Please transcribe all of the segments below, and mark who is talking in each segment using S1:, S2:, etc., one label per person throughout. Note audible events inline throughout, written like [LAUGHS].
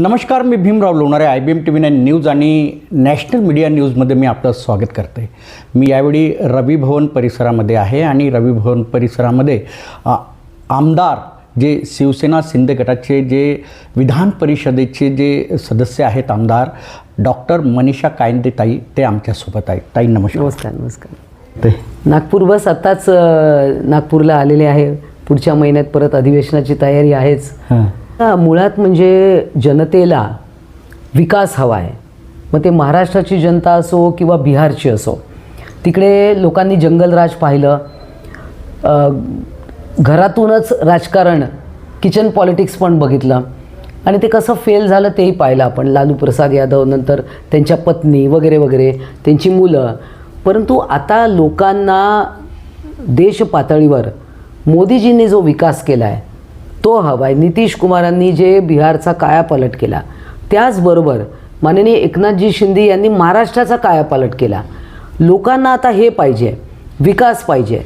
S1: नमस्कार मी Bhimrao Lonare I B M T V nine news आणि national media न्यूजमध्ये मी आपलं स्वागत करते मी यावेळी रवी भवन परिसरामध्ये आहे आणि रवी भवन परिसरामध्ये आमदार जे शिवसेना शिंदे गटाचे जे विधान परिषदेचे जे सदस्य आहेत आमदार डॉक्टर मनीषा कायंदे ताई ते आमच्यासोबत आहेत. ताई नमस्कार.
S2: नमस्कार नमस्कार.
S1: ते.
S2: नागपूर बस आत्ताच नागपूरला आलेले आहे. पुढच्या महिन्यात परत अधिवेशनाची तयारी आहेच. मुळात म्हणजे जनतेला विकास हवा आहे मग ते महाराष्ट्राची जनता असो किंवा बिहारची असो तिकडे लोकांनी जंगलराज पाहिलं. घरातूनच राजकारण किचन पॉलिटिक्स पण बघितलं. आणि ते कसं फेल झालं तेही पाहिलं आपण. लालू प्रसाद यादव नंतर त्यांच्या पत्नी वगैरे वगैरे त्यांची मुलं. परंतु आता लोकांना देश पातळीवर मोदीजींनी जो विकास केला आहे तो हवा आहे नितीश कुमारांनी जे बिहारचा कायापालट केला त्याचबरोबर माननीय एकनाथजी शिंदे यांनी महाराष्ट्राचा कायापालट केला. लोकांना आता हे पाहिजे विकास पाहिजे.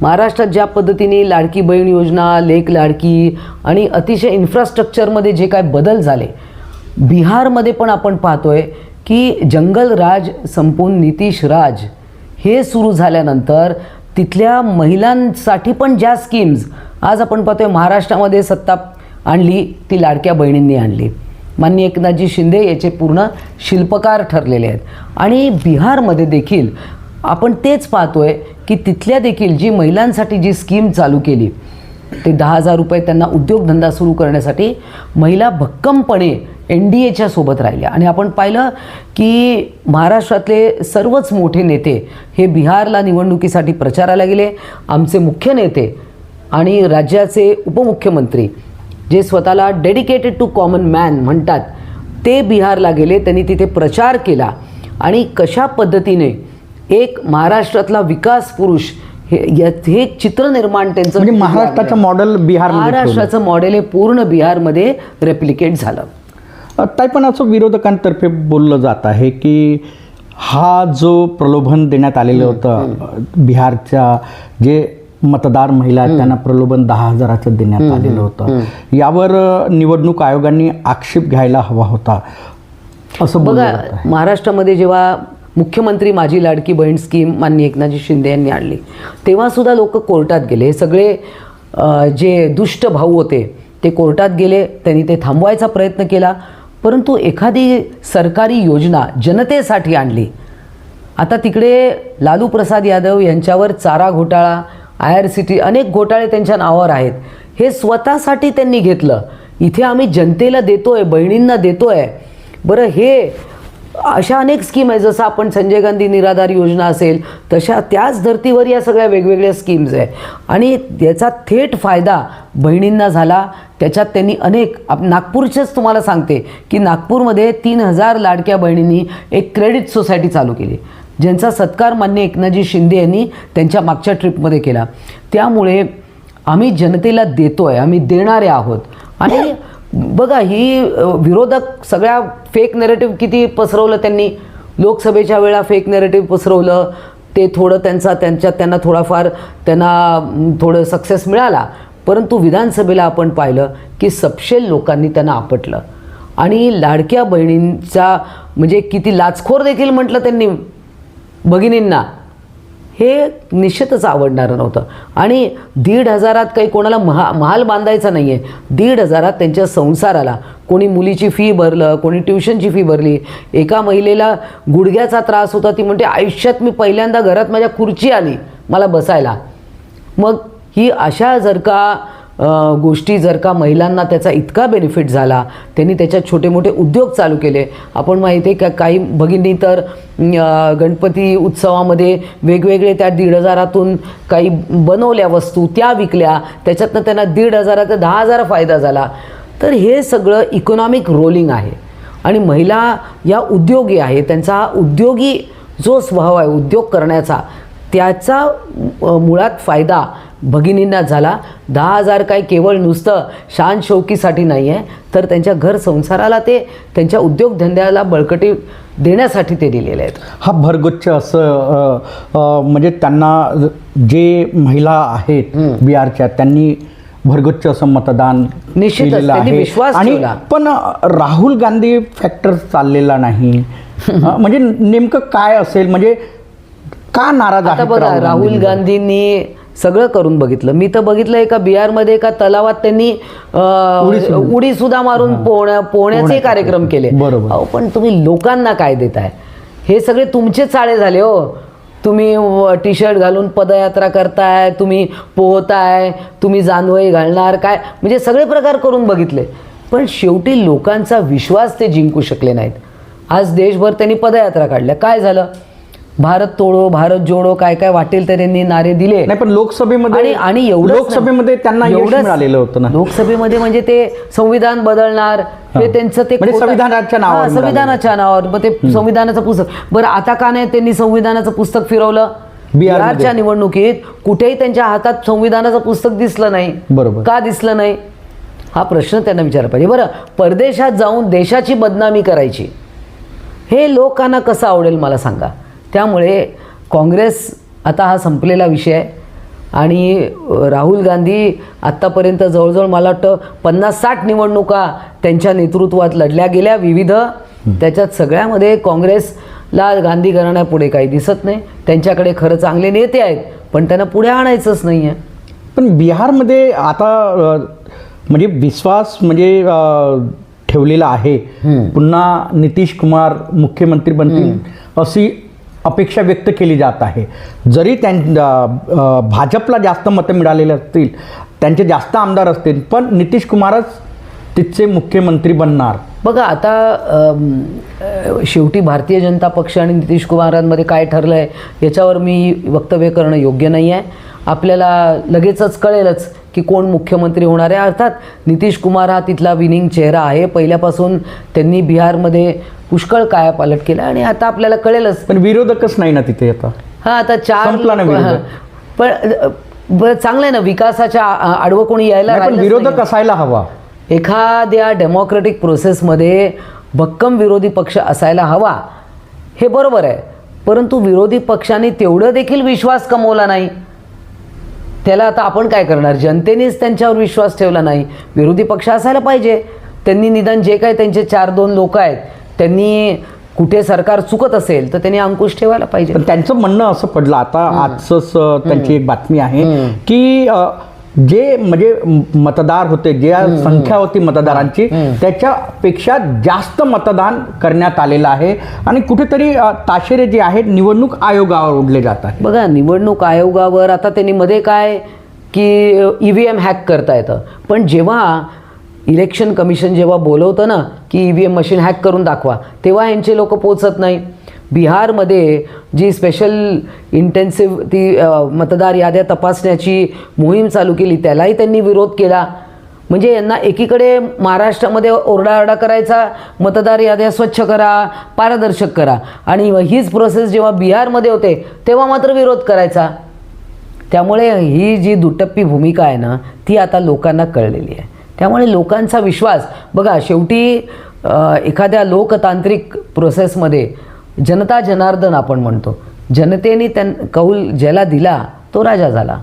S2: महाराष्ट्रात ज्या पद्धतीने लाडकी बहीण योजना लेक लाडकी आणि अतिशय इन्फ्रास्ट्रक्चरमध्ये जे काय बदल झाले बिहारमध्ये पण आपण पाहतोय की जंगल राज संपून नितीश राज हे सुरू झाल्यानंतर तिथल्या महिलांसाठी पण ज्या स्कीम्स आज आपण पाहतोय महाराष्ट्रामध्ये सत्ता आणली ती लाडक्या बहिणींनी आणली. माननीय एकनाथजी शिंदे याचे पूर्ण शिल्पकार ठरलेले आहेत. आणि बिहारमध्ये देखील आपण तेच पाहतोय की तिथल्या देखील जी महिलांसाठी जी स्कीम चालू केली ते दहा हजार रुपये त्यांना उद्योगधंदा सुरू करण्यासाठी महिला भक्कमपणे एन डी एच्या सोबत राहिल्या. आणि आपण पाहिलं की महाराष्ट्रातले सर्वच मोठे नेते हे बिहारला निवडणुकीसाठी प्रचाराला गेले. आमचे मुख्य नेते आणि राज्याचे उपमुख्यमंत्री जे स्वतःला डेडिकेटेड टू कॉमन मॅन म्हणतात ते बिहारला गेले. त्यांनी तिथे प्रचार केला आणि कशा पद्धतीने एक महाराष्ट्रातला विकास पुरुष हे हे चित्र निर्माण त्यांचं
S1: म्हणजे महाराष्ट्राचं मॉडेल ठेवलं.
S2: महाराष्ट्राचं मॉडेल हे पूर्ण बिहारमध्ये रेप्लिकेट झालं.
S1: ताई पण असं विरोधकांतर्फे बोललं जात आहे की हा जो प्रलोभन देण्यात आलेलं होतं बिहारच्या जे मतदार महिला आहेत त्यांना प्रलोभन दहा हजाराचं देण्यात आलेलं होतं. यावर निवडणूक आयोगाने आक्षेप घ्यायला हवा होता. असं
S2: बघा महाराष्ट्रामध्ये जेव्हा मुख्यमंत्री माझी लाडकी बहीण स्कीम माननीय एकनाथजी शिंदे यांनी आणली तेव्हा सुद्धा लोक कोर्टात गेले. हे सगळे जे दुष्ट भाऊ होते ते कोर्टात गेले त्यांनी ते थांबवायचा प्रयत्न केला. परंतु एखादी सरकारी योजना जनतेसाठी आणली. आता तिकडे लालू प्रसाद यादव यांच्यावर चारा घोटाळा आय आर सी टी अनेक घोटाळे त्यांच्या नावावर आहेत. हे स्वतःसाठी त्यांनी घेतलं. इथे आम्ही जनतेला देतो आहे बहिणींना देतो आहे बरं हे अशा अनेक स्कीम आहे जसं आपण संजय गांधी निराधार योजना असेल तशा त्याच धर्तीवर या सगळ्या वेगवेगळ्या स्कीम्स आहे आणि याचा थेट फायदा बहिणींना झाला. त्याच्यात त्यांनी अनेक आप नागपूरचेच तुम्हाला सांगते की नागपूरमध्ये तीन हजार लाडक्या बहिणींनी एक क्रेडिट सोसायटी चालू केली. ज्यांचा सत्कार मान्य एकनाथजी शिंदे यांनी त्यांच्या मागच्या ट्रिपमध्ये केला. त्यामुळे आम्ही जनतेला देतो आहे आम्ही देणारे आहोत. आणि बघा ही विरोधक सगळ्या फेक नेरेटिव्ह किती पसरवलं त्यांनी. लोकसभेच्या वेळा फेक नेरेटिव्ह पसरवलं. ते थोडं त्यांचा त्यांच्यात त्यांना थोडाफार त्यांना थोडं सक्सेस मिळाला. परंतु विधानसभेला आपण पाहिलं की सपशेल लोकांनी त्यांना आपटलं. आणि लाडक्या बहिणींचा म्हणजे किती लाचखोर देखील म्हटलं त्यांनी. भगिनींना हे निश्चितच आवडणारं नव्हतं. आणि दीड हजारात काही कोणाला महा महाल बांधायचा नाही आहे दीड हजारात त्यांच्या संसाराला कोणी मुलीची फी भरलं कोणी ट्युशनची फी भरली एका महिलेला गुडघ्याचा त्रास होता ती म्हणते आयुष्यात मी पहिल्यांदा घरात माझ्या खुर्ची आली मला बसायला. मग ही अशा जर का गोष्टी जर का महिलांना त्याचा इतका बेनिफिट झाला त्यांनी त्याच्यात छोटे मोठे उद्योग चालू केले. आपण माहिती आहे का काही भगिनी तर गणपती उत्सवामध्ये वेगवेगळे त्या दीड हजारातून काही बनवल्या वस्तू त्या विकल्या त्याच्यातनं त्यांना दीड हजाराचा दहा हजार फायदा झाला. तर हे सगळं इकॉनॉमिक रोलिंग आहे. आणि महिला या उद्योगी आहे त्यांचा हा उद्योगी जो स्वभाव आहे उद्योग करण्याचा त्याचा मुळात फायदा भगिनींना झाला दहा हजार काय केवळ नुसतं शान शौकीसाठी नाही आहे तर त्यांच्या घर संसाराला ते त्यांच्या उद्योगधंद्याला बळकटी देण्यासाठी ते दिलेले आहेत
S1: हा भरगच्च असं म्हणजे त्यांना जे महिला आहेत बिहारच्या त्यांनी भरगच्च असं मतदान आहे.
S2: विश्वास
S1: आणि. पण राहुल गांधी फॅक्टर चाललेला नाही [LAUGHS] म्हणजे नेमकं काय असेल म्हणजे का नाराज
S2: आता बघा राहुल
S1: गांधी?
S2: गांधींनी सगळं करून बघितलं. मी तर बघितलं एका बिहारमध्ये एका तलावात त्यांनी
S1: उडी
S2: सुद्धा मारून पोहण्या पोहण्याचे कार्यक्रम केले.
S1: बरोबर.
S2: पण तुम्ही लोकांना काय देताय? हे सगळे तुमचे चाळे झाले हो. तुम्ही टी शर्ट घालून पदयात्रा करताय तुम्ही पोहताय तुम्ही जानवई घालणार काय? म्हणजे सगळे प्रकार करून बघितले. पण शेवटी लोकांचा विश्वास ते जिंकू शकले नाहीत. आज देशभर त्यांनी पदयात्रा काढल्या. काय झालं? भारत तोडो भारत जोडो काय काय वाटेल ते त्यांनी नारे दिले.
S1: नाही पण लोकसभेमध्ये
S2: आणि एवढंच
S1: लोकसभेमध्ये. त्यांना यश
S2: एवढंच-
S1: मिळालेलं होतं ना.
S2: लोकसभेमध्ये म्हणजे ते संविधान बदलणार ते त्यांचं ते
S1: म्हणजे संविधानाच्या नावावर
S2: हा. संविधानाच्या नावावर. मग ते संविधानाचं पुस्तक. बरं आता का नाही त्यांनी संविधानाचं पुस्तक फिरवलं. बिहारच्या निवडणुकीत कुठेही त्यांच्या हातात संविधानाचं पुस्तक दिसलं नाही.
S1: बरोबर.
S2: का दिसलं नाही? हा प्रश्न त्यांना विचारला पाहिजे. बरं परदेशात जाऊन देशाची बदनामी करायची हे लोकांना कसं आवडेल मला सांगा? त्यामुळे काँग्रेस आता हा संपलेला विषय आहे. आणि राहुल गांधी आत्तापर्यंत जवळजवळ मला वाटतं पन्नास साठ निवडणुका त्यांच्या नेतृत्वात लढल्या गेल्या विविध. त्याच्यात सगळ्यामध्ये काँग्रेसला गांधी घराण्यापुढे काही दिसत नाही. त्यांच्याकडे खरं चांगले नेते आहेत पण त्यांना पुढे आणायचंच नाही आहे
S1: पण बिहारमध्ये आता म्हणजे विश्वास म्हणजे ठेवलेला आहे. पुन्हा नितीश कुमार मुख्यमंत्री बनतील अशी अपेक्षा व्यक्त केली जात आहे. जरी त्यां भाजपला जास्त मतं मिळालेले असतील त्यांचे जास्त आमदार असतील पण नितीश कुमारच तिथचे मुख्यमंत्री बनणार.
S2: बघा आता शेवटी भारतीय जनता पक्ष आणि नितीश कुमारांमध्ये काय ठरलं आहे याच्यावर मी वक्तव्य करणं योग्य नाही आहे आपल्याला लगेचच कळेलच की कोण मुख्यमंत्री होणार आहे? अर्थात नितीश कुमार हा तिथला विनिंग चेहरा आहे. पहिल्यापासून त्यांनी बिहारमध्ये पुष्कळ कायापालट केला आणि आता आपल्याला कळेलच.
S1: पण विरोधकच नाही ना तिथे आता.
S2: हा आता चार. पण चांगलं आहे ना विकासाच्या आडवं कोणी यायला
S1: विरोधक. असायला हवा.
S2: एखाद्या डेमोक्रेटिक प्रोसेसमध्ये भक्कम विरोधी पक्ष असायला हवा. हे बरोबर आहे. परंतु विरोधी पक्षाने तेवढं देखील विश्वास कमवला नाही. त्याला आता आपण काय करणार? जनतेनेच त्यांच्यावर विश्वास ठेवला नाही. विरोधी पक्ष असायला पाहिजे. त्यांनी निदान जे काय त्यांचे चार दोन लोक आहेत त्यांनी कुठे सरकार चुकत असेल तर त्यांनी अंकुश ठेवायला पाहिजे.
S1: त्यांचं म्हणणं असं पडलं. आता आजच त्यांची एक बातमी आहे की जे म्हणजे मतदार होते जे संख्या होती मतदारांची त्याच्यापेक्षा जास्त मतदान करण्यात आलेलं आहे. आणि कुठेतरी ताशेरे जे आहेत निवडणूक आयोगावर ओढले जात आहे
S2: बघा निवडणूक आयोगावर आता त्यांनी मध्ये काय की ई व्ही एम हॅक करता येतं. पण जेव्हा इलेक्शन कमिशन जेव्हा बोलवतं ना की E V M machine hack करून दाखवा तेव्हा यांचे लोक पोचत नाही. बिहारमध्ये जी स्पेशल इंटेन्सिव्ह ती मतदार याद्या तपासण्याची मोहीम चालू केली त्यालाही त्यांनी विरोध केला. म्हणजे यांना एकीकडे महाराष्ट्रामध्ये ओरडाओरडा करायचा मतदार याद्या स्वच्छ करा पारदर्शक करा. आणि हीच प्रोसेस जेव्हा बिहारमध्ये होते तेव्हा मात्र विरोध करायचा. त्यामुळे ही जी दुटप्पी भूमिका आहे ना ती आता लोकांना कळलेली आहे. त्यामुळे लोकांचा विश्वास बघा शेवटी एखाद्या लोकतांत्रिक प्रोसेसमध्ये जनता जनार्दन आपण म्हणतो. जनतेने त्यां कौल ज्याला दिला तो राजा झाला.